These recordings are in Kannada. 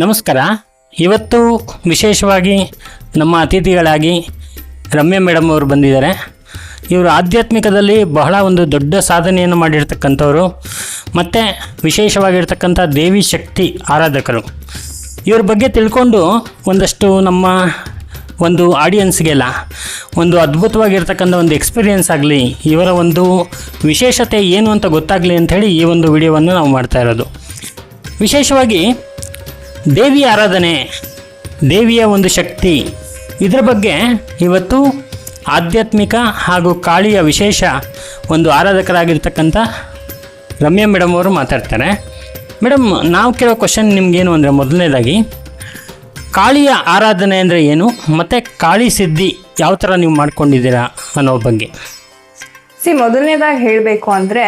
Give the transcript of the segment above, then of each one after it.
ನಮಸ್ಕಾರ. ಇವತ್ತು ವಿಶೇಷವಾಗಿ ನಮ್ಮ ಅತಿಥಿಗಳಾಗಿ ರಮ್ಯ ಮೇಡಮ್ ಅವರು ಬಂದಿದ್ದಾರೆ. ಇವರು ಆಧ್ಯಾತ್ಮಿಕದಲ್ಲಿ ಬಹಳ ಒಂದು ದೊಡ್ಡ ಸಾಧನೆಯನ್ನು ಮಾಡಿರ್ತಕ್ಕಂಥವ್ರು ಮತ್ತು ವಿಶೇಷವಾಗಿರ್ತಕ್ಕಂಥ ದೇವಿ ಶಕ್ತಿ ಆರಾಧಕರು. ಇವ್ರ ಬಗ್ಗೆ ತಿಳ್ಕೊಂಡು ಒಂದಷ್ಟು ನಮ್ಮ ಒಂದು ಆಡಿಯನ್ಸ್ಗೆಲ್ಲ ಒಂದು ಅದ್ಭುತವಾಗಿರ್ತಕ್ಕಂಥ ಒಂದು ಎಕ್ಸ್ಪೀರಿಯೆನ್ಸ್ ಆಗಲಿ, ಇವರ ಒಂದು ವಿಶೇಷತೆ ಏನು ಅಂತ ಗೊತ್ತಾಗಲಿ ಅಂಥೇಳಿ ಈ ಒಂದು ವಿಡಿಯೋವನ್ನು ನಾವು ಮಾಡ್ತಾ ಇರೋದು. ವಿಶೇಷವಾಗಿ ದೇವಿ ಆರಾಧನೆ, ದೇವಿಯ ಒಂದು ಶಕ್ತಿ. ಇದರ ಬಗ್ಗೆ ಇವತ್ತು ಆಧ್ಯಾತ್ಮಿಕ ಹಾಗೂ ಕಾಳಿಯ ವಿಶೇಷ ಒಂದು ಆರಾಧಕರಾಗಿರ್ತಕ್ಕಂಥ ರಮ್ಯಾ ಮೇಡಮ್ ಅವರು ಮಾತಾಡ್ತಾರೆ. ಮೇಡಮ್, ನಾವು ಕೇಳೋ ಕ್ವಶನ್ ನಿಮಗೇನು ಅಂದರೆ ಮೊದಲನೇದಾಗಿ, ಕಾಳಿಯ ಆರಾಧನೆ ಅಂದರೆ ಏನು, ಮತ್ತು ಕಾಳಿ ಸಿದ್ಧಿ ಯಾವ ಥರ ನೀವು ಮಾಡ್ಕೊಂಡಿದ್ದೀರಾ ಅನ್ನೋ ಬಗ್ಗೆ. ಸಿ, ಮೊದಲನೇದಾಗಿ ಹೇಳಬೇಕು ಅಂದರೆ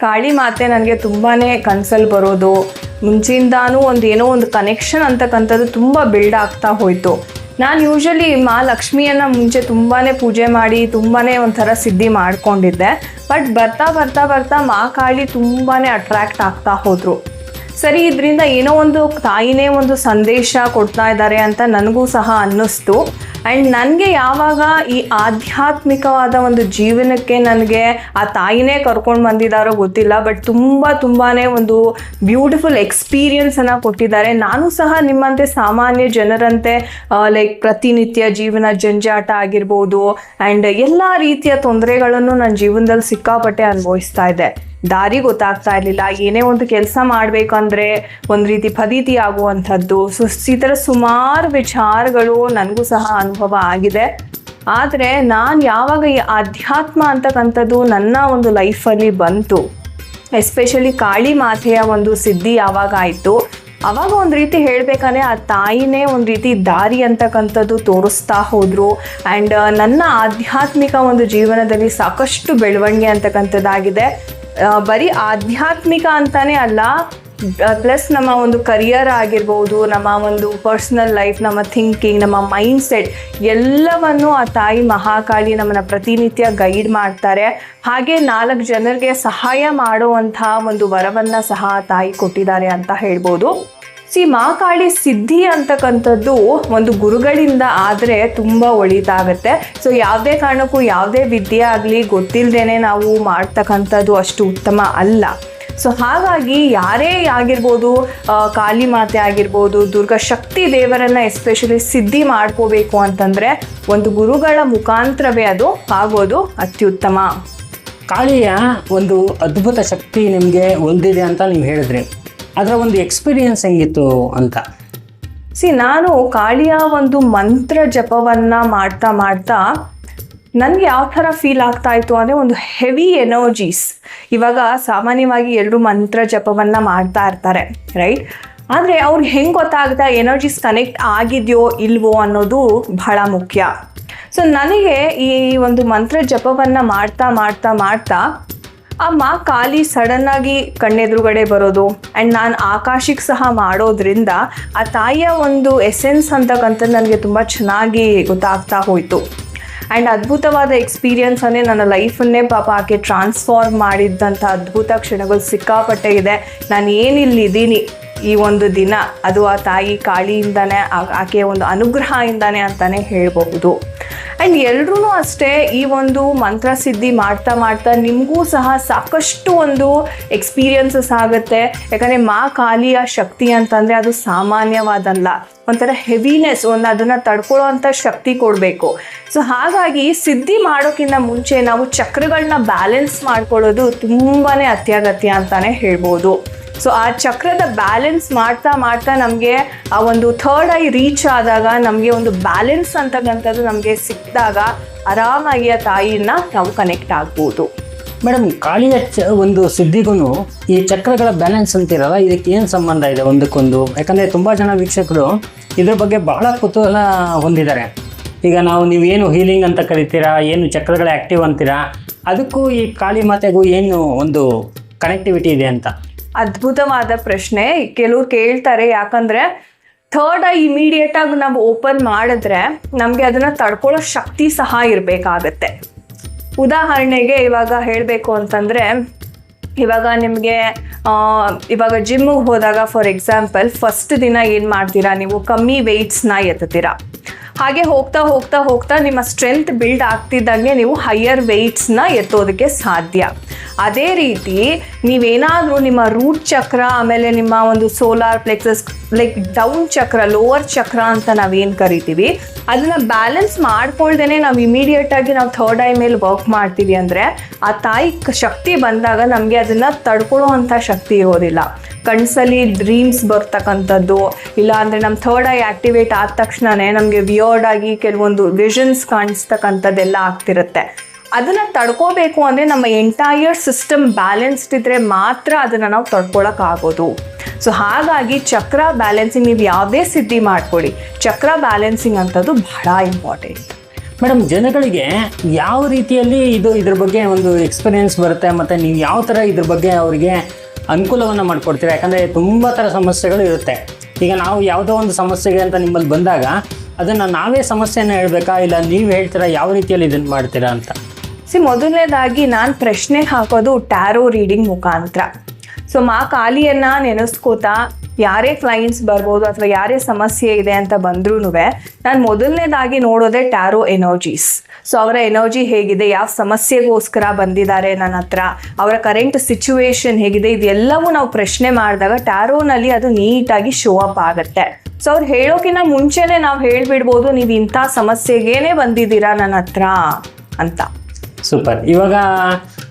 ಕಾಳಿ ಮಾತೆ ನನಗೆ ತುಂಬಾ ಕನಸಲ್ಲಿ ಬರೋದು. ಮುಂಚೆಯಿಂದಾನೂ ಒಂದು ಏನೋ ಒಂದು ಕನೆಕ್ಷನ್ ಅಂತಕ್ಕಂಥದ್ದು ತುಂಬ ಬಿಲ್ಡ್ ಆಗ್ತಾ ಹೋಯಿತು. ನಾನು ಯೂಶಲಿ ಮಾ ಲಕ್ಷ್ಮಿಯನ್ನು ಮುಂಚೆ ತುಂಬಾ ಪೂಜೆ ಮಾಡಿ ತುಂಬಾ ಒಂಥರ ಸಿದ್ಧಿ ಮಾಡಿಕೊಂಡಿದ್ದೆ. ಬಟ್ ಬರ್ತಾ ಬರ್ತಾ ಬರ್ತಾ ಮಾ ಕಾಳಿ ತುಂಬಾ ಅಟ್ರ್ಯಾಕ್ಟ್ ಆಗ್ತಾ ಹೋದರು. ಸರಿ, ಇದರಿಂದ ಏನೋ ಒಂದು ತಾಯಿನೇ ಒಂದು ಸಂದೇಶ ಕೊಡ್ತಾ ಇದ್ದಾರೆ ಅಂತ ನನಗೂ ಸಹ ಅನ್ನಿಸ್ತು. ಆ್ಯಂಡ್ ನನಗೆ ಯಾವಾಗ ಈ ಆಧ್ಯಾತ್ಮಿಕವಾದ ಒಂದು ಜೀವನಕ್ಕೆ ನನಗೆ ಆ ತಾಯಿನೇ ಕರ್ಕೊಂಡು ಬಂದಿದ್ದಾರೋ ಗೊತ್ತಿಲ್ಲ, ಬಟ್ ತುಂಬ ತುಂಬಾ ಒಂದು ಬ್ಯೂಟಿಫುಲ್ ಎಕ್ಸ್ಪೀರಿಯನ್ಸನ್ನು ಕೊಟ್ಟಿದ್ದಾರೆ. ನಾನು ಸಹ ನಿಮ್ಮಂತೆ ಸಾಮಾನ್ಯ ಜನರಂತೆ ಲೈಕ್ ಪ್ರತಿನಿತ್ಯ ಜೀವನ ಜಂಜಾಟ ಆಗಿರ್ಬೋದು ಆ್ಯಂಡ್ ಎಲ್ಲ ರೀತಿಯ ತೊಂದರೆಗಳನ್ನು ನನ್ನ ಜೀವನದಲ್ಲಿ ಸಿಕ್ಕಾಪಟ್ಟೆ ಅನುಭವಿಸ್ತಾ ಇದ್ದೆ. ದಾರಿ ಗೊತ್ತಾಗ್ತಾ ಇರಲಿಲ್ಲ. ಏನೇ ಒಂದು ಕೆಲಸ ಮಾಡಬೇಕಂದ್ರೆ ಒಂದು ರೀತಿ ಫದೀತಿ ಆಗುವಂಥದ್ದು. ಸೊ ಈ ಥರ ಸುಮಾರು ವಿಚಾರಗಳು ನನಗೂ ಸಹ ಅನುಭವ ಆಗಿದೆ. ಆದರೆ ನಾನು ಯಾವಾಗ ಈ ಅಧ್ಯಾತ್ಮ ಅಂತಕ್ಕಂಥದ್ದು ನನ್ನ ಒಂದು ಲೈಫಲ್ಲಿ ಬಂತು, ಎಸ್ಪೆಷಲಿ ಕಾಳಿ ಮಾತೆಯ ಒಂದು ಸಿದ್ಧಿ ಯಾವಾಗ ಆಯಿತು, ಅವಾಗ ಒಂದು ರೀತಿ ಹೇಳಬೇಕಂದ್ರೆ ಆ ತಾಯಿನೇ ಒಂದು ರೀತಿ ದಾರಿ ಅಂತಕ್ಕಂಥದ್ದು ತೋರಿಸ್ತಾ ಹೋದರು. ಆ್ಯಂಡ್ ನನ್ನ ಆಧ್ಯಾತ್ಮಿಕ ಒಂದು ಜೀವನದಲ್ಲಿ ಸಾಕಷ್ಟು ಬೆಳವಣಿಗೆ ಅಂತಕ್ಕಂಥದ್ದಾಗಿದೆ. ಬರೀ ಆಧ್ಯಾತ್ಮಿಕ ಅಂತಾನೆ ಅಲ್ಲ ಪ್ಲಸ್ ನಮ್ಮ ಒಂದು ಕರಿಯರ್ ಆಗಿರ್ಬೋದು, ನಮ್ಮ ಒಂದು ಪರ್ಸ್ನಲ್ ಲೈಫ್ ನಮ್ಮ ಥಿಂಕಿಂಗ್ ನಮ್ಮ ಮೈಂಡ್ ಸೆಟ್ ಎಲ್ಲವನ್ನು ಆ ತಾಯಿ ಮಹಾಕಾಳಿ ನಮ್ಮನ್ನು ಪ್ರತಿನಿತ್ಯ ಗೈಡ್ ಮಾಡ್ತಾರೆ. ಹಾಗೆ ನಾಲ್ಕು ಜನರಿಗೆ ಸಹಾಯ ಮಾಡುವಂಥ ಒಂದು ವರವನ್ನು ಸಹ ತಾಯಿ ಕೊಟ್ಟಿದ್ದಾರೆ ಅಂತ ಹೇಳ್ಬೋದು. ಸಿ ಮಹಾಕಾಳಿ ಸಿದ್ಧಿ ಅಂತಕ್ಕಂಥದ್ದು ಒಂದು ಗುರುಗಳಿಂದ ಆದರೆ ತುಂಬ ಒಳಿತಾಗತ್ತೆ. ಸೊ ಯಾವುದೇ ಕಾರಣಕ್ಕೂ ಯಾವುದೇ ವಿದ್ಯೆ ಆಗಲಿ ಗೊತ್ತಿಲ್ಲದೇನೆ ನಾವು ಮಾಡ್ತಕ್ಕಂಥದ್ದು ಅಷ್ಟು ಉತ್ತಮ ಅಲ್ಲ. ಸೊ ಹಾಗಾಗಿ ಯಾರೇ ಆಗಿರ್ಬೋದು ಕಾಳಿ ಮಾತೆ ಆಗಿರ್ಬೋದು, ದುರ್ಗಾ ಶಕ್ತಿ ದೇವರನ್ನು ಎಸ್ಪೆಷಲಿ ಸಿದ್ಧಿ ಮಾಡ್ಕೋಬೇಕು ಅಂತಂದರೆ ಒಂದು ಗುರುಗಳ ಮುಖಾಂತರವೇ ಅದು ಆಗೋದು ಅತ್ಯುತ್ತಮ. ಕಾಳಿಯ ಒಂದು ಅದ್ಭುತ ಶಕ್ತಿ ನಿಮಗೆ ಹೊಂದಿದೆ ಅಂತ ನೀವು ಹೇಳಿದ್ರಿ. ಅದರ ಒಂದು ಎಕ್ಸ್ಪೀರಿಯನ್ಸ್ ಹೆಂಗಿತ್ತು ಅಂತ? ಸಿ ನಾನು ಕಾಳಿಯ ಒಂದು ಮಂತ್ರ ಜಪವನ್ನ ಮಾಡ್ತಾ ಮಾಡ್ತಾ ನನಗೆ ಯಾವ ಥರ ಫೀಲ್ ಆಗ್ತಾ ಇತ್ತು ಅಂದರೆ ಒಂದು ಹೆವಿ ಎನರ್ಜೀಸ್ ಇವಾಗ ಸಾಮಾನ್ಯವಾಗಿ ಎಲ್ಲರೂ ಮಂತ್ರ ಜಪವನ್ನು ಮಾಡ್ತಾ ಇರ್ತಾರೆ ರೈಟ್ ಆದರೆ ಅವ್ರಿಗೆ ಹೆಂಗೆ ಗೊತ್ತಾಗ್ತಾ ಎನರ್ಜೀಸ್ ಕನೆಕ್ಟ್ ಆಗಿದೆಯೋ ಇಲ್ವೋ ಅನ್ನೋದು ಬಹಳ ಮುಖ್ಯ. ಸೊ ನನಗೆ ಈ ಒಂದು ಮಂತ್ರ ಜಪವನ್ನು ಮಾಡ್ತಾ ಮಾಡ್ತಾ ಮಾಡ್ತಾ ಆ ಮಾ ಖಾಲಿ ಸಡನ್ನಾಗಿ ಕಣ್ಣೆದುರುಗಡೆ ಬರೋದು. ಆ್ಯಂಡ್ ನಾನು ಆಕಾಶಿಗೆ ಸಹ ಮಾಡೋದ್ರಿಂದ ಆ ತಾಯಿಯ ಒಂದು ಎಸೆನ್ಸ್ ಅಂತಕ್ಕಂಥದ್ದು ನನಗೆ ತುಂಬ ಚೆನ್ನಾಗಿ ಗೊತ್ತಾಗ್ತಾ ಹೋಯಿತು. ಆ್ಯಂಡ್ ಅದ್ಭುತವಾದ ಎಕ್ಸ್ಪೀರಿಯನ್ಸನ್ನೇ ನನ್ನ ಲೈಫನ್ನೇ ಪಾಪ ಆಕೆ ಟ್ರಾನ್ಸ್ಫಾರ್ಮ್ ಮಾಡಿದ್ದಂಥ ಅದ್ಭುತ ಕ್ಷಣಗಳು ಸಿಕ್ಕಾಪಟ್ಟೆ ಇದೆ. ನಾನು ಏನಿಲ್ಲಿದ್ದೀನಿ ಈ ಒಂದು ದಿನ, ಅದು ಆ ತಾಯಿ ಕಾಳಿಯಿಂದನೇ ಆಕೆಯ ಒಂದು ಅನುಗ್ರಹದಿಂದನೇ ಅಂತಲೇ ಹೇಳಬಹುದು. ಆ್ಯಂಡ್ ಎಲ್ರೂ ಅಷ್ಟೇ ಈ ಒಂದು ಮಂತ್ರ ಸಿದ್ಧಿ ಮಾಡ್ತಾ ಮಾಡ್ತಾ ನಿಮಗೂ ಸಹ ಸಾಕಷ್ಟು ಒಂದು ಎಕ್ಸ್ಪೀರಿಯನ್ಸಸ್ ಆಗುತ್ತೆ. ಯಾಕಂದರೆ ಮಾ ಕಾಲಿಯ ಶಕ್ತಿ ಅಂತಂದರೆ ಅದು ಸಾಮಾನ್ಯವಾದಲ್ಲ. ಒಂಥರ ಹೆವಿನೆಸ್ ಒಂದು ಅದನ್ನು ತಡ್ಕೊಳ್ಳೋವಂಥ ಶಕ್ತಿ ಕೊಡಬೇಕು. ಸೊ ಹಾಗಾಗಿ ಸಿದ್ಧಿ ಮಾಡೋಕ್ಕಿಂತ ಮುಂಚೆ ನಾವು ಚಕ್ರಗಳನ್ನ ಬ್ಯಾಲೆನ್ಸ್ ಮಾಡ್ಕೊಳ್ಳೋದು ತುಂಬಾ ಅತ್ಯಗತ್ಯ ಅಂತಲೇ ಹೇಳ್ಬೋದು. ಸೊ ಆ ಚಕ್ರದ ಬ್ಯಾಲೆನ್ಸ್ ಮಾಡ್ತಾ ಮಾಡ್ತಾ ನಮಗೆ ಆ ಒಂದು ಥರ್ಡ್ ಐ ರೀಚ್ ಆದಾಗ ನಮಗೆ ಒಂದು ಬ್ಯಾಲೆನ್ಸ್ ಅಂತಕ್ಕಂಥದ್ದು ನಮಗೆ ಸಿಕ್ಕಿದಾಗ ಆರಾಮಾಗಿ ಆ ತಾಯಿನ ನಾವು ಕನೆಕ್ಟ್ ಆಗ್ಬೋದು. ಮೇಡಮ್ ಕಾಳಿಯ ಚ ಒಂದು ಸುದ್ದಿಗೂ ಈ ಚಕ್ರಗಳ ಬ್ಯಾಲೆನ್ಸ್ ಅಂತಿರಲ್ಲ ಇದಕ್ಕೆ ಏನು ಸಂಬಂಧ ಇದೆ ಒಂದಕ್ಕೊಂದು? ಯಾಕಂದರೆ ತುಂಬ ಜನ ವೀಕ್ಷಕರು ಇದ್ರ ಬಗ್ಗೆ ಬಹಳ ಕುತೂಹಲ ಹೊಂದಿದ್ದಾರೆ. ಈಗ ನಾವು ನೀವು ಏನು ಹೀಲಿಂಗ್ ಅಂತ ಕರಿತೀರಾ, ಏನು ಚಕ್ರಗಳ ಆ್ಯಕ್ಟಿವ್ ಅಂತೀರಾ, ಅದಕ್ಕೂ ಈ ಕಾಳಿ ಮಾತೆಗೂ ಏನು ಒಂದು ಕನೆಕ್ಟಿವಿಟಿ ಇದೆ ಅಂತ? ಅದ್ಭುತವಾದ ಪ್ರಶ್ನೆ. ಕೆಲವ್ರು ಕೇಳ್ತಾರೆ, ಯಾಕಂದ್ರೆ ಥರ್ಡ್ ಐ ಇಮಿಡಿಯೇಟ್ ಆಗಿ ನಾವು ಓಪನ್ ಮಾಡಿದ್ರೆ ನಮಗೆ ಅದನ್ನ ತಡ್ಕೊಳ್ಳೋ ಶಕ್ತಿ ಸಹ ಇರಬೇಕಾಗತ್ತೆ. ಉದಾಹರಣೆಗೆ ಇವಾಗ ಹೇಳಬೇಕು ಅಂತಂದ್ರೆ, ಇವಾಗ ನಿಮಗೆ ಇವಾಗ ಜಿಮ್ಮಿಗೆ ಹೋದಾಗ ಫಾರ್ ಎಕ್ಸಾಂಪಲ್ ಫಸ್ಟ್ ದಿನ ಏನು ಮಾಡ್ತೀರಾ ನೀವು? ಕಮ್ಮಿ ವೆಯ್ಟ್ಸ್ನ ಎತ್ತುತ್ತೀರಾ? ಹಾಗೆ ಹೋಗ್ತಾ ಹೋಗ್ತಾ ಹೋಗ್ತಾ ನಿಮ್ಮ ಸ್ಟ್ರೆಂತ್ ಬಿಲ್ಡ್ ಆಗ್ತಿದ್ದಂಗೆ ನೀವು ಹೈಯರ್ ವೆಯ್ಟ್ಸ್ನ ಎತ್ತೋದಕ್ಕೆ ಸಾಧ್ಯ. ಅದೇ ರೀತಿ ನೀವೇನಾದರೂ ನಿಮ್ಮ ರೂಟ್ ಚಕ್ರ ಆಮೇಲೆ ನಿಮ್ಮ ಒಂದು solar plexus like down chakra lower chakra ಅಂತ ನಾವೇನು ಕರಿತೀವಿ? ಅದನ್ನ ಬ್ಯಾಲೆನ್ಸ್ ಮಾಡ್ಕೊಳ್ದೇನೆ ನಾವು ಇಮಿಡಿಯೇಟ್ ಆಗಿ ನಾವು ಥರ್ಡ್ ಐ ಮೇಲೆ ವರ್ಕ್ ಮಾಡ್ತೀವಿ ಅಂದರೆ ಆ ತಾಯಿ ಶಕ್ತಿ ಬಂದಾಗ ನಮಗೆ ಅದನ್ನ ತಡ್ಕೊಳ್ಳೋ ಅಂಥ ಶಕ್ತಿ ಇರೋದಿಲ್ಲ. ಕಣ್ಸಲ್ಲಿ ಡ್ರೀಮ್ಸ್ ಬರ್ತಕ್ಕಂಥದ್ದು, ಇಲ್ಲ ಅಂದರೆ ನಮ್ಮ ಥರ್ಡ್ ಐ ಆಕ್ಟಿವೇಟ್ ಆದ ತಕ್ಷಣವೇ ನಮಗೆ ವಿಯರ್ಡ್ ಆಗಿ ಕೆಲವೊಂದು ವಿಷನ್ಸ್ ಕಾಣಿಸ್ತಕ್ಕಂಥದ್ದೆಲ್ಲ ಆಗ್ತಿರುತ್ತೆ. ಅದನ್ನು ತಡ್ಕೋಬೇಕು ಅಂದರೆ ನಮ್ಮ ಎಂಟೈರ್ ಸಿಸ್ಟಮ್ ಬ್ಯಾಲೆನ್ಸ್ಡ್ ಇದ್ದರೆ ಮಾತ್ರ ಅದನ್ನು ನಾವು ತಡ್ಕೊಳಕ್ಕಾಗೋದು. ಸೊ ಹಾಗಾಗಿ ಚಕ್ರ ಬ್ಯಾಲೆನ್ಸಿಂಗ್ ನೀವು ಯಾವುದೇ ಸಿದ್ಧಿ ಮಾಡ್ಕೊಳ್ಳಿ. ಚಕ್ರ ಬ್ಯಾಲೆನ್ಸಿಂಗ್ ಅಂಥದ್ದು ಬಹಳ ಇಂಪಾರ್ಟೆಂಟ್ ಮೇಡಮ್ ಜನಗಳಿಗೆ ಯಾವ ರೀತಿಯಲ್ಲಿ ಇದು ಇದ್ರ ಬಗ್ಗೆ ಒಂದು ಎಕ್ಸ್ಪೀರಿಯೆನ್ಸ್ ಬರುತ್ತೆ ಮತ್ತು ನೀವು ಯಾವ ಥರ ಇದ್ರ ಬಗ್ಗೆ ಅವರಿಗೆ ಅನುಕೂಲವನ್ನು ಮಾಡಿಕೊಡ್ತೀರಾ? ಯಾಕಂದರೆ ತುಂಬ ಥರ ಸಮಸ್ಯೆಗಳು ಇರುತ್ತೆ. ಈಗ ನಾವು ಯಾವುದೋ ಒಂದು ಸಮಸ್ಯೆಗೆ ಅಂತ ನಿಮ್ಮಲ್ಲಿ ಬಂದಾಗ ಅದನ್ನು ನಾವೇ ಸಮಸ್ಯೆನ ಹೇಳಬೇಕಾ? ಇಲ್ಲ ನೀವು ಹೇಳ್ತೀರಾ? ಯಾವ ರೀತಿಯಲ್ಲಿ ಇದನ್ನು ಮಾಡ್ತೀರಾ ಅಂತ? ಸಿ ಮೊದಲನೇದಾಗಿ ನಾನು ಪ್ರಶ್ನೆ ಹಾಕೋದು ಟ್ಯಾರೋ ರೀಡಿಂಗ್ ಮುಖಾಂತರ. ಸೊ ಮಾ ಖಾಲಿಯನ್ನ ನೆನೆಸ್ಕೋತಾ ಯಾರೇ ಕ್ಲೈಂಟ್ಸ್ ಬರ್ಬೋದು ಅಥವಾ ಯಾರೇ ಸಮಸ್ಯೆ ಇದೆ ಅಂತ ಬಂದ್ರೂ ನಾನು ಮೊದಲನೇದಾಗಿ ನೋಡೋದೇ ಟ್ಯಾರೋ ಎನರ್ಜೀಸ್ ಸೊ ಅವರ ಎನರ್ಜಿ ಹೇಗಿದೆ, ಯಾವ ಸಮಸ್ಯೆಗೋಸ್ಕರ ಬಂದಿದ್ದಾರೆ ನನ್ನ ಹತ್ರ, ಅವರ ಕರೆಂಟ್ ಸಿಚುವೇಶನ್ ಹೇಗಿದೆ, ಇದೆಲ್ಲವೂ ನಾವು ಪ್ರಶ್ನೆ ಮಾಡಿದಾಗ ಟ್ಯಾರೋನಲ್ಲಿ ಅದು ನೀಟಾಗಿ ಶೋ ಅಪ್ ಆಗುತ್ತೆ. ಸೊ ಅವ್ರು ಹೇಳೋಕಿನ್ನ ಮುಂಚೆನೇ ನಾವು ಹೇಳ್ಬಿಡ್ಬೋದು, ನೀವು ಇಂಥ ಸಮಸ್ಯೆಗೇನೆ ಬಂದಿದ್ದೀರಾ ನನ್ನ ಹತ್ರ? ಅಂತ. ಸೂಪರ್ ಇವಾಗ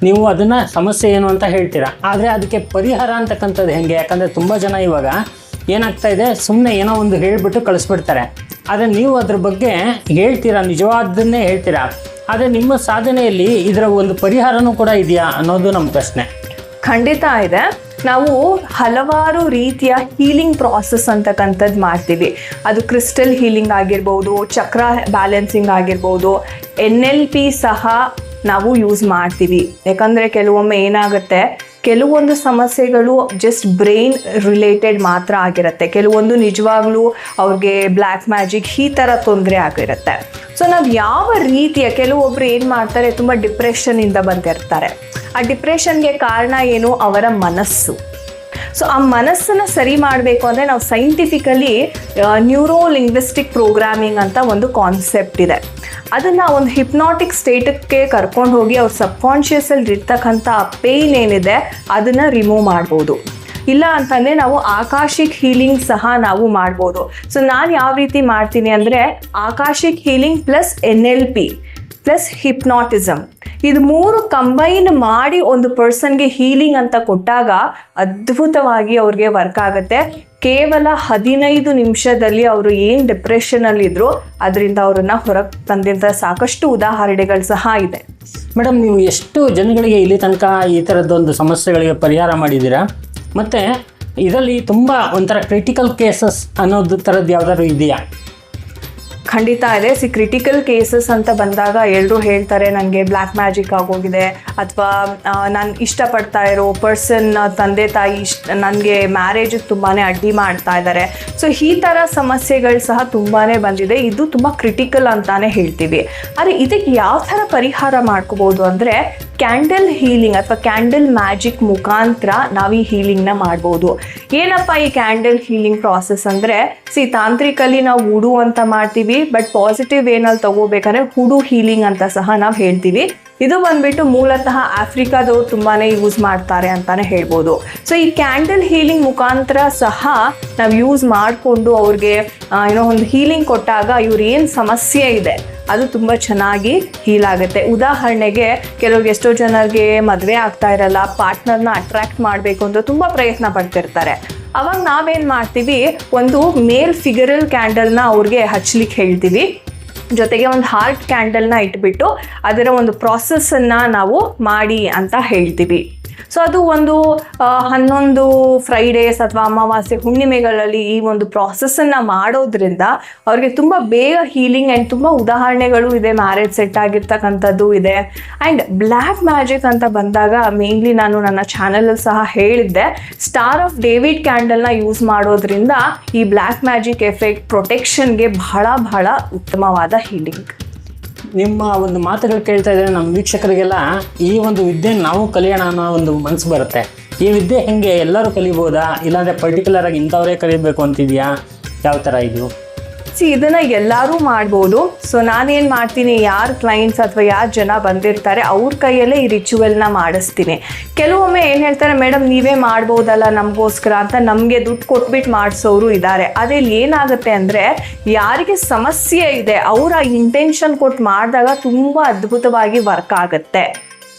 ನೀವು ಅದನ್ನು ಸಮಸ್ಯೆ ಏನು ಅಂತ ಹೇಳ್ತೀರಾ? ಆದರೆ ಅದಕ್ಕೆ ಪರಿಹಾರ ಅಂತಕ್ಕಂಥದ್ದು ಹೆಂಗೆ? ಯಾಕಂದರೆ ತುಂಬ ಜನ ಇವಾಗ ಏನಾಗ್ತಾ ಇದೆ ಸುಮ್ಮನೆ ಏನೋ ಒಂದು ಹೇಳಿಬಿಟ್ಟು ಕಳಿಸ್ಬಿಡ್ತಾರೆ. ಆದರೆ ನೀವು ಅದ್ರ ಬಗ್ಗೆ ಹೇಳ್ತೀರಾ? ನಿಜವಾದನ್ನೇ ಹೇಳ್ತೀರಾ? ಆದರೆ ನಿಮ್ಮ ಸಾಧನೆಯಲ್ಲಿ ಇದರ ಒಂದು ಪರಿಹಾರನೂ ಕೂಡ ಇದೆಯಾ ಅನ್ನೋದು ನಮ್ಮ ಪ್ರಶ್ನೆ. ಖಂಡಿತ ಇದೆ. ನಾವು ಹಲವಾರು ರೀತಿಯ ಹೀಲಿಂಗ್ ಪ್ರಾಸೆಸ್ ಅಂತಕ್ಕಂಥದ್ದು ಮಾಡ್ತೀವಿ. ಅದು ಕ್ರಿಸ್ಟಲ್ ಹೀಲಿಂಗ್ ಆಗಿರ್ಬೋದು, ಚಕ್ರ ಬ್ಯಾಲೆನ್ಸಿಂಗ್ ಆಗಿರ್ಬೋದು ಎನ್ ಎಲ್ ಪಿ ಸಹ ನಾವು ಯೂಸ್ ಮಾಡ್ತೀವಿ. ಯಾಕಂದರೆ ಕೆಲವೊಮ್ಮೆ ಏನಾಗುತ್ತೆ, ಕೆಲವೊಂದು ಸಮಸ್ಯೆಗಳು ಜಸ್ಟ್ ಬ್ರೈನ್ ರಿಲೇಟೆಡ್ ಮಾತ್ರ ಆಗಿರುತ್ತೆ. ಕೆಲವೊಂದು ನಿಜವಾಗ್ಲೂ ಅವ್ರಿಗೆ ಬ್ಲ್ಯಾಕ್ ಮ್ಯಾಜಿಕ್ ಈ ಥರ ತೊಂದರೆ ಆಗಿರುತ್ತೆ. ಸೊ ನಾವು ಯಾವ ರೀತಿಯ, ಕೆಲವೊಬ್ರು ಏನು ಮಾಡ್ತಾರೆ, ತುಂಬ ಡಿಪ್ರೆಷನ್ನಿಂದ ಬಂದಿರ್ತಾರೆ. ಆ ಡಿಪ್ರೆಷನ್ಗೆ ಕಾರಣ ಏನು? ಅವರ ಮನಸ್ಸು. ಸೊ ಆ ಮನಸ್ಸನ್ನು ಸರಿ ಮಾಡಬೇಕು ಅಂದರೆ ನಾವು ಸೈಂಟಿಫಿಕಲಿ ನ್ಯೂರೋ ಲಿಂಗ್ವಿಸ್ಟಿಕ್ ಪ್ರೋಗ್ರಾಮಿಂಗ್ ಅಂತ ಒಂದು ಕಾನ್ಸೆಪ್ಟ್ ಇದೆ. ಅದನ್ನು ಒಂದು ಹಿಪ್ನಾಟಿಕ್ ಸ್ಟೇಟಕ್ಕೆ ಕರ್ಕೊಂಡು ಹೋಗಿ ಅವ್ರ ಸಬ್ಕಾನ್ಷಿಯಸಲ್ಲಿ ಇರ್ತಕ್ಕಂಥ ಪೇಯ್ನ್ ಏನಿದೆ, ಅದನ್ನು ರಿಮೂವ್ ಮಾಡ್ಬೋದು. ಇಲ್ಲ ಅಂತಂದರೆ ನಾವು ಆಕಾಶಿಕ್ ಹೀಲಿಂಗ್ ಸಹ ನಾವು ಮಾಡ್ಬೋದು. ಸೊ ನಾನು ಯಾವ ರೀತಿ ಮಾಡ್ತೀನಿ ಅಂದರೆ, akashic healing plus N L P plus hypnotism ಇದು ಮೂರು ಕಂಬೈನ್ ಮಾಡಿ ಒಂದು ಪರ್ಸನ್ಗೆ ಹೀಲಿಂಗ್ ಅಂತ ಕೊಟ್ಟಾಗ ಅದ್ಭುತವಾಗಿ ಅವ್ರಿಗೆ ವರ್ಕ್ ಆಗುತ್ತೆ. ಕೇವಲ ಹದಿನೈದು ನಿಮಿಷದಲ್ಲಿ ಅವರು ಏನು ಡಿಪ್ರೆಷನಲ್ಲಿದ್ದರು ಅದರಿಂದ ಅವರನ್ನು ಹೊರಗೆ ತಂದಿದ್ದ ಸಾಕಷ್ಟು ಉದಾಹರಣೆಗಳು ಸಹ ಇದೆ. ಮೇಡಮ್, ನೀವು ಎಷ್ಟು ಜನಗಳಿಗೆ ಇಲ್ಲಿ ತನಕ ಈ ಥರದ್ದೊಂದು ಸಮಸ್ಯೆಗಳಿಗೆ ಪರಿಹಾರ ಮಾಡಿದ್ದೀರಾ? ಮತ್ತು ಇದರಲ್ಲಿ ತುಂಬ ಒಂಥರ ಕ್ರಿಟಿಕಲ್ ಕೇಸಸ್ ಅನ್ನೋದು ಥರದ್ದು ಯಾವುದಾದ್ರು ಇದೆಯಾ? ಖಂಡಿತ ಇದೆ. ಸಿ ಕ್ರಿಟಿಕಲ್ ಕೇಸಸ್ ಅಂತ ಬಂದಾಗ ಎಲ್ಲರೂ ಹೇಳ್ತಾರೆ ನನಗೆ ಬ್ಲ್ಯಾಕ್ ಮ್ಯಾಜಿಕ್ ಆಗೋಗಿದೆ. ಅಥವಾ ನಾನು ಇಷ್ಟಪಡ್ತಾ ಇರೋ ಪರ್ಸನ್ ತಂದೆ, ತಾಯಿ ಇಷ್ಟ, ನನಗೆ ಮ್ಯಾರೇಜಿಗೆ ತುಂಬಾ ಅಡ್ಡಿ ಮಾಡ್ತಾ ಇದ್ದಾರೆ. ಸೊ ಈ ಥರ ಸಮಸ್ಯೆಗಳು ಸಹ ತುಂಬಾ ಬಂದಿದೆ. ಇದು ತುಂಬ ಕ್ರಿಟಿಕಲ್ ಅಂತಾನೆ ಹೇಳ್ತೀವಿ. ಆದರೆ ಇದಕ್ಕೆ ಯಾವ ಥರ ಪರಿಹಾರ ಮಾಡ್ಕೋಬೋದು ಅಂದರೆ ಕ್ಯಾಂಡಲ್ ಹೀಲಿಂಗ್ ಅಥವಾ ಕ್ಯಾಂಡಲ್ ಮ್ಯಾಜಿಕ್ ಮುಖಾಂತರ ನಾವು ಈ ಹೀಲಿಂಗ್ನ ಮಾಡ್ಬೋದು. ಏನಪ್ಪ ಈ ಕ್ಯಾಂಡಲ್ ಹೀಲಿಂಗ್ ಪ್ರಾಸೆಸ್ ಅಂದರೆ? ಸಿ, ತಾಂತ್ರಿಕಲ್ಲಿ ನಾವು ಹುಡು ಅಂತ ಮಾಡ್ತೀವಿ ಬಟ್ ಪಾಸಿಟಿವ್ ಏನಲ್ಲಿ ತಗೋಬೇಕಾದ್ರೆ ಹುಡು ಹೀಲಿಂಗ್ ಅಂತ ಸಹ ನಾವು ಹೇಳ್ತೀವಿ. ಇದು ಬಂದ್ಬಿಟ್ಟು ಮೂಲತಃ ಆಫ್ರಿಕಾದವ್ರು ತುಂಬಾ ಯೂಸ್ ಮಾಡ್ತಾರೆ ಅಂತಾನೆ ಹೇಳ್ಬೋದು. ಸೊ ಈ ಕ್ಯಾಂಡಲ್ ಹೀಲಿಂಗ್ ಮುಖಾಂತರ ಸಹ ನಾವು ಯೂಸ್ ಮಾಡಿಕೊಂಡು ಅವ್ರಿಗೆ ಏನೋ ಒಂದು ಹೀಲಿಂಗ್ ಕೊಟ್ಟಾಗ ಇವ್ರು ಸಮಸ್ಯೆ ಇದೆ? ಅದು ತುಂಬ ಚೆನ್ನಾಗಿ ಹೀಲ್ ಆಗುತ್ತೆ. ಉದಾಹರಣೆಗೆ ಕೆಲವ್ರಿಗೆ ಎಷ್ಟೋ ಜನರಿಗೆ ಮದುವೆ ಆಗ್ತಾ ಇರಲ್ಲ ಪಾರ್ಟ್ನರ್ನ ಅಟ್ರಾಕ್ಟ್ ಮಾಡಬೇಕು ಅಂತ ತುಂಬ ಪ್ರಯತ್ನ ಪಡ್ತಿರ್ತಾರೆ. ಅವಾಗ ನಾವೇನು ಮಾಡ್ತೀವಿ, ಒಂದು ಮೇಲ್ ಫಿಗರಲ್ ಕ್ಯಾಂಡಲ್ನ ಅವ್ರಿಗೆ ಹಚ್ಚಲಿಕ್ಕೆ ಹೇಳ್ತೀವಿ. ಜೊತೆಗೆ ಒಂದು ಹಾರ್ಟ್ ಕ್ಯಾಂಡಲ್ನ ಇಟ್ಬಿಟ್ಟು ಅದರ ಒಂದು ಪ್ರಾಸೆಸ್ಸನ್ನು ನಾವು ಮಾಡಿ ಅಂತ ಹೇಳ್ತೀವಿ. ಸೊ ಅದು ಒಂದು ಹನ್ನೊಂದು ಫ್ರೈಡೇಸ್ ಅಥವಾ ಅಮಾವಾಸ್ಯೆ ಹುಣ್ಣಿಮೆಗಳಲ್ಲಿ ಈ ಒಂದು ಪ್ರಾಸೆಸ್ಸನ್ನು ಮಾಡೋದ್ರಿಂದ ಅವ್ರಿಗೆ ತುಂಬ ಬೇಗ ಹೀಲಿಂಗ್ ಆ್ಯಂಡ್ ತುಂಬ ಉದಾಹರಣೆಗಳು ಇದೆ ಮ್ಯಾರೇಜ್ ಸೆಟ್ ಆಗಿರ್ತಕ್ಕಂಥದ್ದು ಇದೆ. ಆ್ಯಂಡ್ ಬ್ಲ್ಯಾಕ್ ಮ್ಯಾಜಿಕ್ ಅಂತ ಬಂದಾಗ ಮೇನ್ಲಿ ನಾನು ನನ್ನ ಚಾನಲಲ್ಲಿ ಸಹ ಹೇಳಿದ್ದೆ. ಸ್ಟಾರ್ ಆಫ್ ಡೇವಿಡ್ ಕ್ಯಾಂಡಲ್ನ ಯೂಸ್ ಮಾಡೋದ್ರಿಂದ ಈ ಬ್ಲ್ಯಾಕ್ ಮ್ಯಾಜಿಕ್ ಎಫೆಕ್ಟ್ ಪ್ರೊಟೆಕ್ಷನ್ಗೆ ಬಹಳ ಬಹಳ ಉತ್ತಮವಾದ ಹೀಲಿಂಗ್ ನಿಮ್ಮ ಒಂದು ಮಾತುಗಳು ಕೇಳ್ತಾ ಇದ್ರೆ ನಮ್ಮ ವೀಕ್ಷಕರಿಗೆಲ್ಲ ಈ ಒಂದು ವಿದ್ಯೆ ನಾವು ಕಲಿಯೋಣ ಅನ್ನೋ ಒಂದು ಮನಸ್ಸು ಬರುತ್ತೆ. ಈ ವಿದ್ಯೆ ಹೆಂಗೆ ಎಲ್ಲರೂ ಕಲಿಬೋದಾ? ಇಲ್ಲಾಂದರೆ ಪರ್ಟಿಕ್ಯುಲರ್ ಆಗಿ ಇಂಥವರೇ ಕಲಿಬೇಕು ಅಂತಿದೆಯಾ? ಯಾವ ಥರ ಇದು? ಸಿ ಇದನ್ನ ಎಲ್ಲರೂ ಮಾಡ್ಬೋದು. ಸೊ ನಾನೇನ್ ಮಾಡ್ತೀನಿ, ಯಾರು ಕ್ಲೈಂಟ್ಸ್ ಅಥವಾ ಯಾರು ಜನ ಬಂದಿರ್ತಾರೆ, ಅವ್ರ ಕೈಯಲ್ಲೇ ಈ ರಿಚುವಲ್ನ ಮಾಡಿಸ್ತೀನಿ. ಕೆಲವೊಮ್ಮೆ ಏನು ಹೇಳ್ತಾರೆ ಮೇಡಮ್ ನೀವೇ ಮಾಡ್ಬೋದಲ್ಲ ನಮಗೋಸ್ಕರ ಅಂತ ನಮಗೆ ದುಡ್ಡು ಕೊಟ್ಬಿಟ್ಟು ಮಾಡಿಸೋರು ಇದ್ದಾರೆ. ಅದ್ರಲ್ಲಿ ಏನಾಗುತ್ತೆ ಅಂದರೆ, ಯಾರಿಗೆ ಸಮಸ್ಯೆ ಇದೆ, ಅವರ ಇಂಟೆನ್ಷನ್ ಕೊಟ್ಟು ಮಾಡಿದಾಗ ತುಂಬ ಅದ್ಭುತವಾಗಿ ವರ್ಕ್ ಆಗುತ್ತೆ.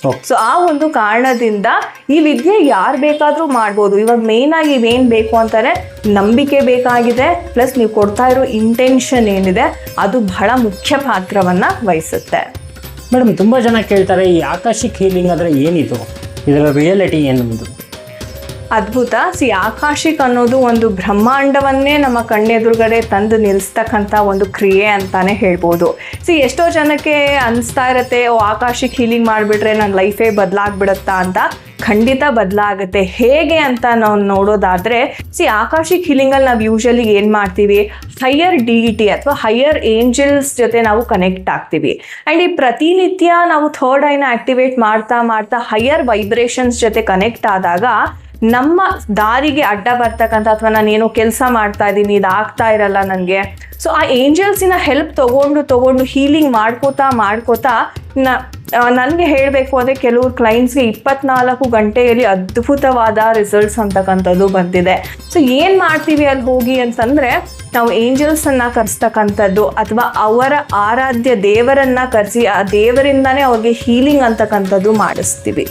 ಸೊ ಆ ಒಂದು ಕಾರಣದಿಂದ ಈ ವಿದ್ಯೆ ಯಾರು ಬೇಕಾದರೂ ಮಾಡ್ಬೋದು. ಇವಾಗ ಮೇನ್ ಆಗಿ ಇವೇನು ಬೇಕು ಅಂತಾರೆ ನಂಬಿಕೆ ಬೇಕಾಗಿದೆ ಪ್ಲಸ್ ನೀವು ಕೊಡ್ತಾ ಇರೋ ಇಂಟೆನ್ಷನ್ ಏನಿದೆ ಅದು ಬಹಳ ಮುಖ್ಯ ಪಾತ್ರವನ್ನ ವಹಿಸುತ್ತೆ. ಮೇಡಮ್ ತುಂಬ ಜನ ಕೇಳ್ತಾರೆ ಈ ಆಕಾಶಿಕ್ ಹೀಲಿಂಗ್ ಅಂದ್ರೆ ಏನಿದು? ಇದರ ರಿಯಾಲಿಟಿ ಏನದು? ಅದ್ಭುತ. ಸಿ, ಆಕಾಶಿಕ್ ಅನ್ನೋದು ಒಂದು ಬ್ರಹ್ಮಾಂಡವನ್ನೇ ನಮ್ಮ ಕಣ್ಣೆದುರುಗಡೆ ತಂದು ನಿಲ್ಲಿಸ್ತಕ್ಕಂಥ ಒಂದು ಕ್ರಿಯೆ ಅಂತಾನೆ ಹೇಳ್ಬೋದು. ಸಿ, ಎಷ್ಟೋ ಜನಕ್ಕೆ ಅನಿಸ್ತಾ ಇರತ್ತೆ, ಓ, ಆಕಾಶಿಕ್ ಹೀಲಿಂಗ್ ಮಾಡಿಬಿಟ್ರೆ ನನ್ನ ಲೈಫೇ ಬದಲಾಗ್ಬಿಡುತ್ತಾ ಅಂತ. ಖಂಡಿತ ಬದಲಾಗುತ್ತೆ. ಹೇಗೆ ಅಂತ ನಾವು ನೋಡೋದಾದ್ರೆ, ಸಿ, ಆಕಾಶಿಕ್ ಹೀಲಿಂಗಲ್ಲಿ ನಾವು ಯೂಶಲಿ ಏನು ಮಾಡ್ತೀವಿ? ಹೈಯರ್ ಡಿ ಟಿ ಅಥವಾ ಹೈಯರ್ ಏಂಜಲ್ಸ್ ಜೊತೆ ನಾವು ಕನೆಕ್ಟ್ ಆಗ್ತೀವಿ. ಆ್ಯಂಡ್ ಈ ಪ್ರತಿನಿತ್ಯ ನಾವು ಥರ್ಡ್ ಐನ ಆಕ್ಟಿವೇಟ್ ಮಾಡ್ತಾ ಮಾಡ್ತಾ ಹೈಯರ್ ವೈಬ್ರೇಷನ್ಸ್ ಜೊತೆ ಕನೆಕ್ಟ್ ಆದಾಗ ನಮ್ಮ ದಾರಿಗೆ ಅಡ್ಡ ಬರ್ತಕ್ಕಂಥ ಅಥವಾ ನಾನು ಏನೋ ಕೆಲಸ ಮಾಡ್ತಾ ಇದ್ದೀನಿ, ಇದಾಗ್ತಾ ಇರಲ್ಲ ನನಗೆ ಸೊ ಆ ಏಂಜಲ್ಸಿನ ಹೆಲ್ಪ್ ತಗೊಂಡು ತಗೊಂಡು ಹೀಲಿಂಗ್ ಮಾಡ್ಕೋತಾ ಮಾಡ್ಕೋತಾ ನ ನನಗೆ ಹೇಳಬೇಕು ಅಂದರೆ ಕೆಲವ್ರು ಕ್ಲೈಂಟ್ಸ್ಗೆ ಇಪ್ಪತ್ನಾಲ್ಕು ಗಂಟೆಯಲ್ಲಿ ಅದ್ಭುತವಾದ ರಿಸಲ್ಟ್ಸ್ ಅಂತಕ್ಕಂಥದ್ದು ಬಂದಿದೆ. ಸೊ ಏನು ಮಾಡ್ತೀವಿ ಅಲ್ಲಿ ಹೋಗಿ ಅಂತಂದರೆ ನಾವು ಏಂಜಲ್ಸನ್ನು ಕರೆಸ್ತಕ್ಕಂಥದ್ದು ಅಥವಾ ಅವರ ಆರಾಧ್ಯ ದೇವರನ್ನು ಕರೆಸಿ, ಆ ದೇವರಿಂದನೇ ಅವ್ರಿಗೆ ಹೀಲಿಂಗ್ ಅಂತಕ್ಕಂಥದ್ದು ಮಾಡಿಸ್ತೀವಿ.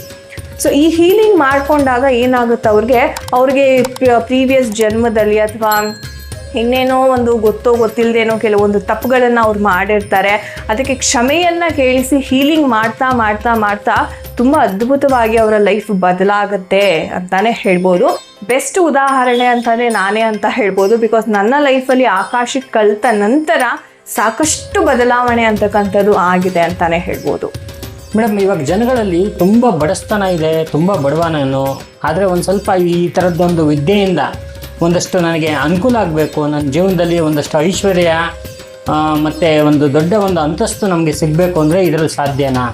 ಸೊ ಈ ಹೀಲಿಂಗ್ ಮಾಡ್ಕೊಂಡಾಗ ಏನಾಗುತ್ತೆ ಅವ್ರಿಗೆ? ಅವ್ರಿಗೆ ಪ್ರೀವಿಯಸ್ ಜನ್ಮದಲ್ಲಿ ಅಥವಾ ಇನ್ನೇನೋ ಒಂದು ಗೊತ್ತೋ ಗೊತ್ತಿಲ್ಲದೇನೋ ಕೆಲವೊಂದು ತಪ್ಪುಗಳನ್ನು ಅವ್ರು ಮಾಡಿರ್ತಾರೆ. ಅದಕ್ಕೆ ಕ್ಷಮೆಯನ್ನು ಕೇಳಿಸಿ ಹೀಲಿಂಗ್ ಮಾಡ್ತಾ ಮಾಡ್ತಾ ಮಾಡ್ತಾ ತುಂಬ ಅದ್ಭುತವಾಗಿ ಅವರ ಲೈಫ್ ಬದಲಾಗುತ್ತೆ ಅಂತಲೇ ಹೇಳ್ಬೋದು. ಬೆಸ್ಟ್ ಉದಾಹರಣೆ ಅಂತಲೇ ನಾನೇ ಅಂತ ಹೇಳ್ಬೋದು. ಬಿಕಾಸ್ ನನ್ನ ಲೈಫಲ್ಲಿ ಆಕಾಶಕ್ಕೆ ಕಲಿತ ನಂತರ ಸಾಕಷ್ಟು ಬದಲಾವಣೆ ಅಂತಕ್ಕಂಥದ್ದು ಆಗಿದೆ ಅಂತಲೇ ಹೇಳ್ಬೋದು. ಮೇಡಮ್, ಇವಾಗ ಜನಗಳಲ್ಲಿ ತುಂಬ ಬಡಸ್ತನ ಇದೆ, ತುಂಬ ಬಡವ ನಾನು ಆದರೆ ಒಂದು ಸ್ವಲ್ಪ ಈ ಥರದ್ದೊಂದು ವಿದ್ಯೆಯಿಂದ ಒಂದಷ್ಟು ನನಗೆ ಅನುಕೂಲ ಆಗಬೇಕು. ನನ್ನ ಜೀವನದಲ್ಲಿ ಒಂದಷ್ಟು ಐಶ್ವರ್ಯ ಮತ್ತು ಮತ್ತೆ ಒಂದು ದೊಡ್ಡ ಒಂದು ಅಂತಸ್ತು ನಮಗೆ ಸಿಗಬೇಕು ಅಂದರೆ ಇದರಲ್ಲಿ ಸಾಧ್ಯನಾ?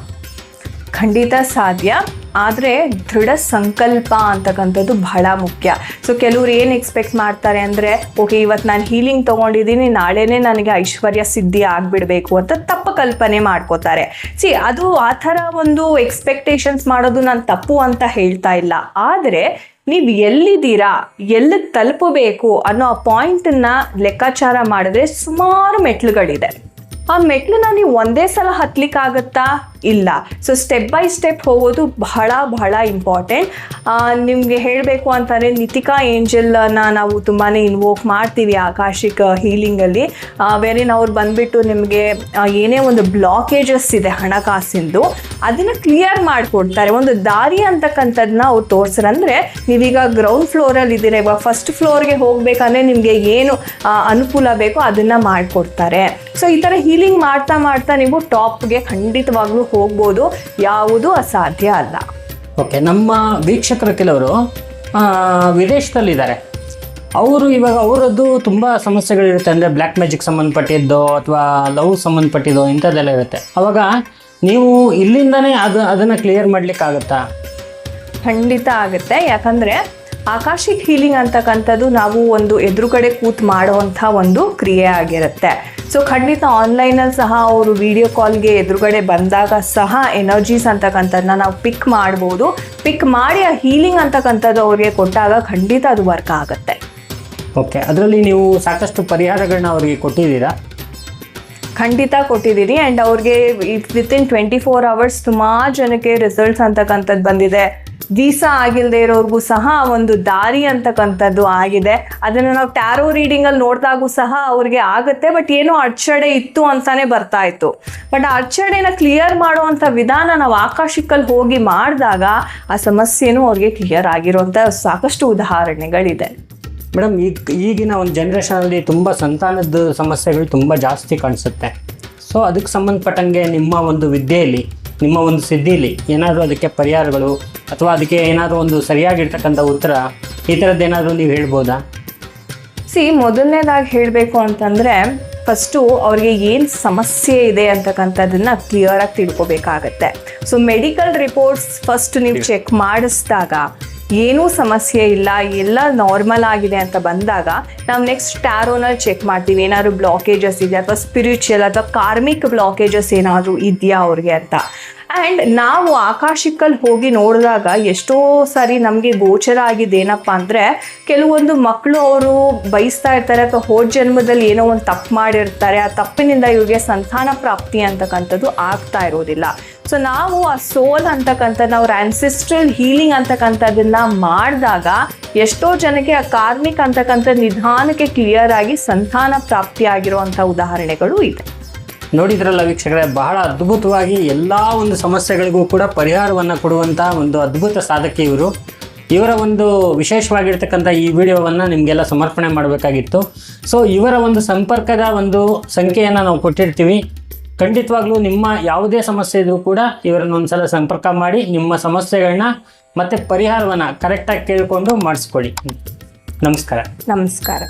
ಖಂಡಿತ ಸಾಧ್ಯ. ಆದರೆ ದೃಢ ಸಂಕಲ್ಪ ಅಂತಕ್ಕಂಥದ್ದು ಬಹಳ ಮುಖ್ಯ. ಸೊ ಕೆಲವ್ರು ಏನು ಎಕ್ಸ್ಪೆಕ್ಟ್ ಮಾಡ್ತಾರೆ ಅಂದರೆ ಓಕೆ ಇವತ್ತು ನಾನು ಹೀಲಿಂಗ್ ತೊಗೊಂಡಿದ್ದೀನಿ ನಾಳೆನೇ ನನಗೆ ಐಶ್ವರ್ಯ ಸಿದ್ಧಿ ಆಗಿಬಿಡಬೇಕು ಅಂತ ತಪ್ಪು ಕಲ್ಪನೆ ಮಾಡ್ಕೋತಾರೆ. ಸಿ ಅದು ಆ ಥರ ಒಂದು ಎಕ್ಸ್ಪೆಕ್ಟೇಷನ್ಸ್ ಮಾಡೋದು ನಾನು ತಪ್ಪು ಅಂತ ಹೇಳ್ತಾ ಇಲ್ಲ. ಆದರೆ, ನೀವು ಎಲ್ಲಿದ್ದೀರಾ, ಎಲ್ಲಿಗೆ ತಲುಪಬೇಕು ಅನ್ನೋ ಆ ಪಾಯಿಂಟನ್ನು ಲೆಕ್ಕಾಚಾರ ಮಾಡಿದ್ರೆ ಸುಮಾರು ಮೆಟ್ಲುಗಳಿದೆ. ಆ ಮೆಟ್ಲನ್ನ ನೀವು ಒಂದೇ ಸಲ ಹತ್ಲಿಕ್ಕಾಗತ್ತಾ? ಇಲ್ಲ. ಸೊ ಸ್ಟೆಪ್ ಬೈ ಸ್ಟೆಪ್ ಹೋಗೋದು ಬಹಳ ಬಹಳ ಇಂಪಾರ್ಟೆಂಟ್ ನಿಮಗೆ ಹೇಳಬೇಕು ಅಂತಂದರೆ, ನಿತಿಕಾ ಏಂಜಲ್ನ ನಾವು ತುಂಬಾ ಇನ್ವೋಕ್ ಮಾಡ್ತೀವಿ ಆಕಾಶಿಕ ಹೀಲಿಂಗಲ್ಲಿ ವೇರಿನ್ ಅವ್ರು ಬಂದುಬಿಟ್ಟು ನಿಮಗೆ ಏನೇ ಒಂದು ಬ್ಲಾಕೇಜಸ್ ಇದೆ ಹಣಕಾಸಿಂದು, ಅದನ್ನು ಕ್ಲಿಯರ್ ಮಾಡಿಕೊಡ್ತಾರೆ. ಒಂದು ದಾರಿ ಅಂತಕ್ಕಂಥದ್ದನ್ನ ಅವ್ರು ತೋರಿಸ್ತಾರೆ ಅಂದರೆ ನೀವೀಗ ಗ್ರೌಂಡ್ ಫ್ಲೋರಲ್ಲಿ ಇದ್ದೀರಾ, ಇವಾಗ ಫಸ್ಟ್ ಫ್ಲೋರ್ಗೆ ಹೋಗಬೇಕಂದ್ರೆ ನಿಮಗೆ ಏನು ಅನುಕೂಲ ಬೇಕೋ ಅದನ್ನು ಮಾಡಿಕೊಡ್ತಾರೆ. ಸೊ ಈ ಥರ ಹೀಲಿಂಗ್ ಮಾಡ್ತಾ ಮಾಡ್ತಾ ನೀವು ಟಾಪ್ಗೆ ಖಂಡಿತವಾಗ್ಲೂ ಹೋಗ್ಬೋದು ಯಾವುದು ಅಸಾಧ್ಯ ಅಲ್ಲ. ಓಕೆ ನಮ್ಮ ವೀಕ್ಷಕರು ಕೆಲವರು ಆ, ವಿದೇಶದಲ್ಲಿದ್ದಾರೆ. ಅವರು ಇವಾಗ ಅವರದ್ದು ತುಂಬ ಸಮಸ್ಯೆಗಳಿರುತ್ತೆ ಅಂದರೆ ಬ್ಲ್ಯಾಕ್ ಮ್ಯಾಜಿಕ್ ಸಂಬಂಧಪಟ್ಟಿದ್ದೋ ಅಥವಾ ಲವ್ ಸಂಬಂಧಪಟ್ಟಿದ್ದೋ ಇಂಥದ್ದೆಲ್ಲ ಇರುತ್ತೆ. ಅವಾಗ ನೀವು ಇಲ್ಲಿಂದನೇ ಅದು ಅದನ್ನು ಕ್ಲಿಯರ್ ಮಾಡಲಿಕ್ಕಾಗತ್ತಾ? ಖಂಡಿತ ಆಗುತ್ತೆ. ಯಾಕಂದರೆ ಆಕಾಶಿಕ್ ಹೀಲಿಂಗ್ ಅಂತಕ್ಕಂಥದ್ದು ನಾವು ಒಂದು ಎದುರುಗಡೆ ಕೂತ್ ಮಾಡುವಂಥ ಒಂದು ಕ್ರಿಯೆ ಆಗಿರುತ್ತೆ. ಸೊ ಖಂಡಿತ ಆನ್ಲೈನಲ್ಲಿ ಸಹ ಅವರು ವಿಡಿಯೋ ಕಾಲ್ಗೆ ಎದುರುಗಡೆ ಬಂದಾಗ ಸಹ ಎನರ್ಜೀಸ್ ಅಂತಕ್ಕಂಥದ್ದನ್ನ ನಾವು ಪಿಕ್ ಮಾಡ್ಬೋದು. ಪಿಕ್ ಮಾಡಿ ಆ ಹೀಲಿಂಗ್ ಅಂತಕ್ಕಂಥದ್ದು ಅವರಿಗೆ ಕೊಟ್ಟಾಗ ಖಂಡಿತ ಅದು ವರ್ಕ್ ಆಗುತ್ತೆ. ಓಕೆ ಅದರಲ್ಲಿ ನೀವು ಸಾಕಷ್ಟು ಪರಿಹಾರಗಳನ್ನ ಅವರಿಗೆ ಕೊಟ್ಟಿದ್ದೀರಾ? ಖಂಡಿತ ಕೊಟ್ಟಿದ್ದೀರಿ. ಆ್ಯಂಡ್ ಅವ್ರಿಗೆ ವಿತಿನ್ ಟ್ವೆಂಟಿ ಫೋರ್ ಅವರ್ಸ್ ಸುಮಾರು ಜನಕ್ಕೆ ರಿಸಲ್ಟ್ಸ್ ಅಂತಕ್ಕಂಥದ್ದು ಬಂದಿದೆ. ವೀಸಾ ಆಗಿಲ್ಲದೆ ಇರೋರ್ಗೂ ಸಹ ಒಂದು ದಾರಿ ಅಂತಕ್ಕಂಥದ್ದು ಆಗಿದೆ. ಅದನ್ನು ನಾವು ಟ್ಯಾರೋ ರೀಡಿಂಗಲ್ಲಿ ನೋಡಿದಾಗೂ ಸಹ ಅವ್ರಿಗೆ ಆಗುತ್ತೆ, ಬಟ್ ಏನೋ ಅಡ್ಚಣೆ ಇತ್ತು ಅಂತಾನೆ ಬರ್ತಾ ಇತ್ತು. ಬಟ್ ಆ ಅಡ್ಚಣೆನ ಕ್ಲಿಯರ್ ಮಾಡುವಂಥ ವಿಧಾನ ನಾವು ಆಕಾಶಕ್ಕಲ್ಲಿ ಹೋಗಿ ಮಾಡಿದಾಗ ಆ ಸಮಸ್ಯೆನು ಅವ್ರಿಗೆ ಕ್ಲಿಯರ್ ಆಗಿರುವಂತ ಸಾಕಷ್ಟು ಉದಾಹರಣೆಗಳಿದೆ. ಮೇಡಮ್, ಈಗ, ಈಗಿನ ಒಂದು ಜನ್ರೇಷನಲ್ಲಿ ತುಂಬ ಸಂತಾನದ ಸಮಸ್ಯೆಗಳು ತುಂಬ ಜಾಸ್ತಿ ಕಾಣಿಸುತ್ತೆ. ಸೊ ಅದಕ್ಕೆ ಸಂಬಂಧಪಟ್ಟಂಗೆ ನಿಮ್ಮ ಒಂದು ವಿದ್ಯೆಯಲ್ಲಿ ನಿಮ್ಮ ಒಂದು ಸಿದ್ಧಿಲಿ ಏನಾದರೂ ಅದಕ್ಕೆ ಪರಿಹಾರಗಳು ಅಥವಾ ಅದಕ್ಕೆ ಏನಾದರೂ ಒಂದು ಸರಿಯಾಗಿರ್ತಕ್ಕಂಥ ಉತ್ತರ ಈ ಥರದ್ದು ಏನಾದರೂ ನೀವು ಹೇಳ್ಬೋದಾ? ಸಿ ಮೊದಲನೇದಾಗಿ ಹೇಳಬೇಕು ಅಂತಂದರೆ ಫಸ್ಟು ಅವ್ರಿಗೆ ಏನು ಸಮಸ್ಯೆ ಇದೆ ಅಂತಕ್ಕಂಥದ್ದನ್ನ ಕ್ಲಿಯರಾಗಿ ತಿಳ್ಕೊಬೇಕಾಗತ್ತೆ. ಸೊ ಮೆಡಿಕಲ್ ರಿಪೋರ್ಟ್ಸ್ ಫಸ್ಟ್ ನೀವು ಚೆಕ್ ಮಾಡಿಸಿದಾಗ ಏನೂ ಸಮಸ್ಯೆ ಇಲ್ಲ, ಎಲ್ಲ ನಾರ್ಮಲ್ ಆಗಿದೆ ಅಂತ ಬಂದಾಗ ನಾವು ನೆಕ್ಸ್ಟ್ ಟ್ಯಾರೋನಲ್ಲಿ ಚೆಕ್ ಮಾಡ್ತೀವಿ. ಏನಾದ್ರು ಬ್ಲಾಕೇಜಸ್ ಇದೆ ಅಥವಾ ಸ್ಪಿರಿಚುವಲ್ ಅಥವಾ ಕಾರ್ಮಿಕ್ ಬ್ಲಾಕೇಜಸ್ ಏನಾದರೂ ಇದೆಯಾ ಅವ್ರಿಗೆ ಅಂತ. ಆ್ಯಂಡ್ ನಾವು ಆಕಾಶಕ್ಕಲ್ಲಿ ಹೋಗಿ ನೋಡಿದಾಗ ಎಷ್ಟೋ ಸಾರಿ ನಮಗೆ ಗೋಚರ ಆಗಿದ್ದೇನಪ್ಪ ಅಂದರೆ ಕೆಲವೊಂದು ಮಕ್ಕಳು ಅವರು ಬಯಸ್ತಾ ಇರ್ತಾರೆ ಅಥವಾ ಹೋದ ಜನ್ಮದಲ್ಲಿ ಏನೋ ಒಂದು ತಪ್ಪು ಮಾಡಿರ್ತಾರೆ. ಆ ತಪ್ಪಿನಿಂದ ಇವರಿಗೆ ಸಂತಾನ ಪ್ರಾಪ್ತಿ ಅಂತಕ್ಕಂಥದ್ದು ಆಗ್ತಾ ಇರೋದಿಲ್ಲ. ಸೊ ನಾವು ಆ ಸೋಲ್ ಅಂತಕ್ಕಂಥದ್ದು ಅವ್ರ ಆನ್ಸಿಸ್ಟ್ರಲ್ ಹೀಲಿಂಗ್ ಅಂತಕ್ಕಂಥದ್ದನ್ನ ಮಾಡಿದಾಗ ಎಷ್ಟೋ ಜನಕ್ಕೆ ಆ ಕಾರ್ಮಿಕ ಅಂತಕ್ಕಂಥ ನಿಧಾನಕ್ಕೆ ಕ್ಲಿಯರ್ ಆಗಿ ಸಂತಾನ ಪ್ರಾಪ್ತಿ ಆಗಿರುವಂಥ ಉದಾಹರಣೆಗಳು ಇದೆ. ನೋಡಿದ್ರಲ್ಲ ವೀಕ್ಷಕರೇ, ಬಹಳ ಅದ್ಭುತವಾಗಿ ಎಲ್ಲ ಒಂದು ಸಮಸ್ಯೆಗಳಿಗೂ ಕೂಡ ಪರಿಹಾರವನ್ನು ಕೊಡುವಂಥ ಒಂದು ಅದ್ಭುತ ಸಾಧಕಿ ಇವರು. ಇವರ ಒಂದು ವಿಶೇಷವಾಗಿರ್ತಕ್ಕಂಥ ಈ ವಿಡಿಯೋವನ್ನು ನಿಮಗೆಲ್ಲ ಸಮರ್ಪಣೆ ಮಾಡಬೇಕಾಗಿತ್ತು. ಸೊ ಇವರ ಒಂದು ಸಂಪರ್ಕದ ಒಂದು ಸಂಖ್ಯೆಯನ್ನು ನಾವು ಕೊಟ್ಟಿರ್ತೀವಿ. ಖಂಡಿತವಾಗ್ಲೂ ನಿಮ್ಮ ಯಾವುದೇ ಸಮಸ್ಯೆ ಇದ್ರೂ ಕೂಡ ಇವರನ್ನ ಒಂದ್ಸಲ ಸಂಪರ್ಕ ಮಾಡಿ ನಿಮ್ಮ ಸಮಸ್ಯೆಗಳನ್ನ ಮತ್ತು ಪರಿಹಾರವನ್ನು ಕರೆಕ್ಟಾಗಿ ಕೇಳಿಕೊಂಡು ಮಾಡಿಸ್ಕೊಳ್ಳಿ. ನಮಸ್ಕಾರ. ನಮಸ್ಕಾರ.